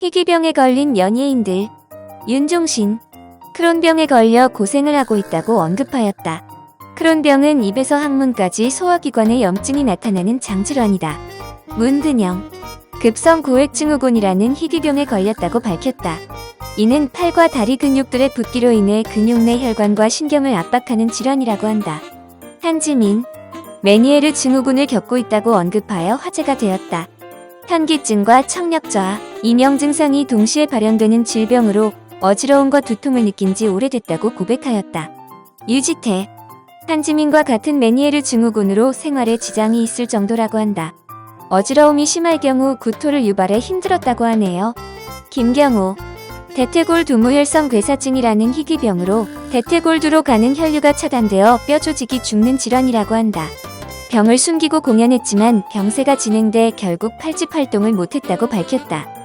희귀병에 걸린 연예인들 윤종신 크론병에 걸려 고생을 하고 있다고 언급하였다. 크론병은 입에서 항문까지 소화기관에 염증이 나타나는 장질환이다. 문근영 급성 고액증후군이라는 희귀병에 걸렸다고 밝혔다. 이는 팔과 다리 근육들의 붓기로 인해 근육 내 혈관과 신경을 압박하는 질환이라고 한다. 한지민 메니에르 증후군을 겪고 있다고 언급하여 화제가 되었다. 현기증과 청력 저하, 이명 증상이 동시에 발현되는 질병으로 어지러움과 두통을 느낀 지 오래됐다고 고백하였다. 유지태 한지민과 같은 메니에르 증후군으로 생활에 지장이 있을 정도라고 한다. 어지러움이 심할 경우 구토를 유발해 힘들었다고 하네요. 김경호 대퇴골 두무혈성 괴사증이라는 희귀병으로 대퇴골두로 가는 혈류가 차단되어 뼈 조직이 죽는 질환이라고 한다. 병을 숨기고 공연했지만 병세가 진행돼 결국 팔집 활동을 못했다고 밝혔다.